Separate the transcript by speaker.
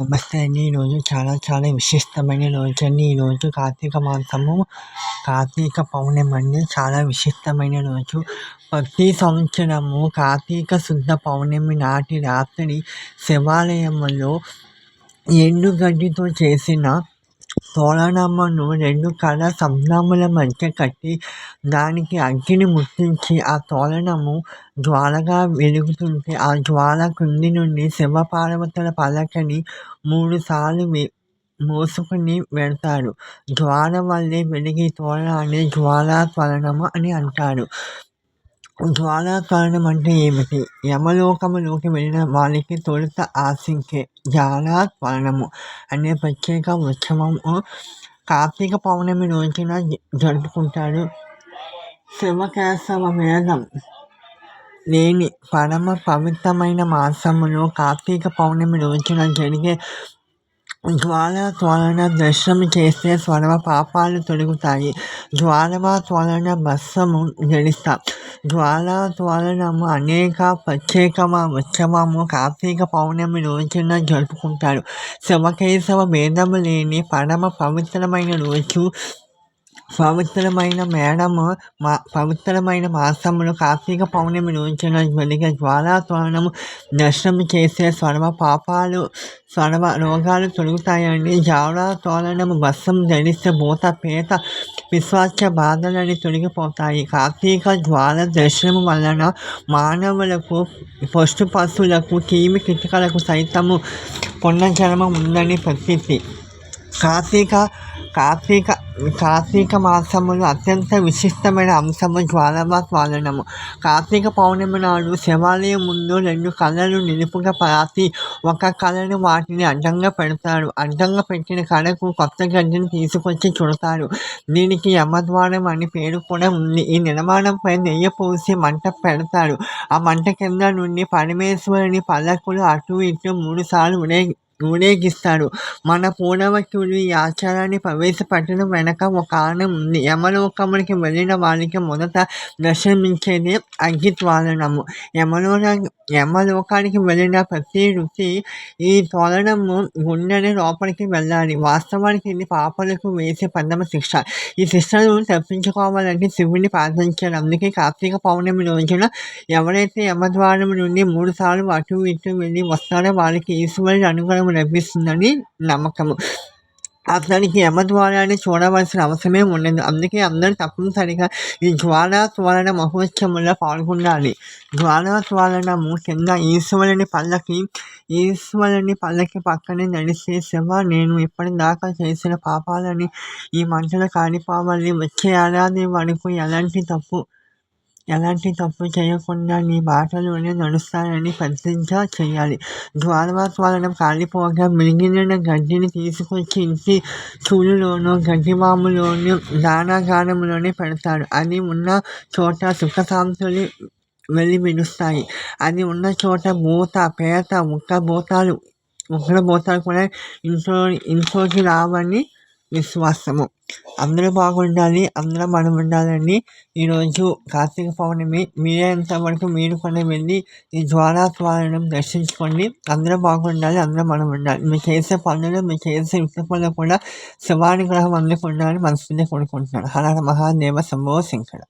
Speaker 1: నమస్తే అండి ఈరోజు చాలా చాలా విశిష్టమైన రోజు. అండి ఈరోజు కార్తీక మాసము కార్తీక పౌర్ణమి అండి చాలా విశిష్టమైన రోజు. ప్రతి సంవత్సరము కార్తీక శుద్ధ పౌర్ణమి నాటి రాత్రి శివాలయంలో ఎండుగడ్డితో చేసిన తోరణమ్మను రెండు కళ శబ్దముల మధ్య కట్టి దానికి అగ్గిని ముట్టించి ఆ తోరణము జ్వాలగా వెలుగుతుంటే ఆ జ్వాల కుంది నుండి శివపార్వతుల పలకని మూడుసార్లు మోసుకుని వెళ్తాడు. జ్వాల వల్లే వెలిగే తోరణాన్ని జ్వాలాత్వరణము అని అంటారు జ్వాలాత్వరణం అంటే ఏమిటి? యమలోకములోకి వెళ్ళిన వాళ్ళకి తొలుత ఆశించే జ్వాలాత్వరణము అనే ప్రత్యేక ఉత్సవము కార్తీక పౌర్ణమి రోజున జరుపుకుంటారు. శివకేశవ వేదం లేని పరమ పవిత్రమైన మాసములో కార్తీక పౌర్ణమి రోజున జరిగే జ్వాల త్వరణ దర్శనం చేస్తే స్వర్వ పాపాలు తొలుగుతాయి. జ్వాలవ త్వరణ బస్సము ధరిస్తాం. జ్వాల త్వరణము అనేక ప్రత్యేకమ ఉత్సవము కార్తీక పౌర్ణమి రోజున జరుపుకుంటారు. శివకేశవ భేదము లేని పరమ పవిత్రమైన రోజు పవిత్రమైన మేడము మా పవిత్రమైన మాసములు కార్తీక పౌర్ణమి రోజున వెలిగే జ్వాలాతోరణము దర్శనం చేసే సర్వ పాపాలు సర్వ రోగాలు తొలుగుతాయండి. జావడా తోరణము ధరిస్తే భూత పేత విశ్వాస బాధలని తొలగిపోతాయి. కార్తీక జ్వాల దర్శనం వలన మానవులకు పశు పశువులకు కీమి కిటకలకు సైతము పునర్జన్మ ఉందని ప్రసిద్ధి కార్తీక కార్తీక కార్తీక మాసములో అత్యంత విశిష్టమైన అంశము జ్వాలమాస్వాలనము కార్తీక పౌర్ణమి నాడు శివాలయం ముందు రెండు కళలు నిలుపుగా పాతి ఒక కళను వాటిని అడ్డంగా పెడతారు. అడ్డంగా పెట్టిన కళకు కొత్త గడ్డిని తీసుకొచ్చి చుడతారు. దీనికి యమద్వారం అని పేరు కూడా ఉంది. ఈ నిర్మాణంపై నెయ్యి పోసి మంట పెడతారు. ఆ మంట కింద నుండి పరమేశ్వరుని పల్లకులు అటు ఇటు మూడు సార్లు ఊరేగిస్తారు మన పూర్వకులు ఈ ఆచారాన్ని ప్రవేశపెట్టడం వెనక ఒక కారణం ఉంది. యమలోకమునికి వెళ్ళిన వారికి మొదట దర్శనమిచ్చేది అగ్గిత్వాలనము యమలోక యమలోకానికి వెళ్ళిన ప్రతి రుచి ఈ త్వరణము గుండెని లోపలికి వెళ్ళాలి. వాస్తవానికి ఇది పాపలకు వేసే పదమ శిక్ష. ఈ శిక్షను తప్పించుకోవాలంటే శివుడిని ప్రార్థించారు అందుకే కార్తీక పౌర్ణమి రోజున ఎవరైతే యమద్వారం నుండి మూడు సార్లు అటు ఇటు వెళ్ళి వస్తారో వాళ్ళకి ఈశ్వరుడు అనుగ్రహం లభిస్తుందని నమ్మకము. అతనికి యమద్వారాన్ని చూడవలసిన అవసరమే ఉండదు. అందుకే అందరూ తప్పనిసరిగా ఈ జ్వాలా త్వరణ మహోత్సవంలో పాల్గొనాలి. జ్వాలా త్వరణము కింద ఈశ్వరుని పల్లకి ఈశ్వరుని పల్లకి పక్కనే నడిచే శివ నేను ఇప్పటిదాకా చేసిన పాపాలని ఈ మంటలు కాలిపోవాలి. వచ్చే ఏడాది వరకు ఎలాంటి తప్పు ఎలాంటి తప్పు చేయకుండా నీ బాటలోనే నడుస్తారని ప్రతిజ్ఞ చేయాలి. జ్వాలవాస్వాలనం కాలిపోగా మిగిలిన గడ్డిని తీసుకొచ్చి ఇంటి చూలులోనూ గడ్డివాములోనూ దానాగారంలోనే పెడతాడు. అది ఉన్న చోట సుఖశాంతులు వెలివిడుస్తాయి అది ఉన్న చోట మూత పేత ముక్క భూతాలు ముక్కల భూతాలు కూడా ఇంట్లో ఇంట్లోకి రావని విశ్వాసము. అందరూ బాగుండాలి అందరూ మనం ఉండాలని ఈరోజు కార్తీక పౌర్ణమి. మీరేంత వరకు మీరు కూడా వెళ్ళి ఈ జ్వాలాస్వాలను దర్శించుకోండి. అందరూ బాగుండాలి అందరూ మనం ఉండాలి. మీరు చేసే పనులు మీరు చేసే విషయంలో కూడా శివానుగ్రహం అందుకు ఉండాలని మనసుని కోరుకుంటున్నాను హర మహాదేవ శంభో శంకర.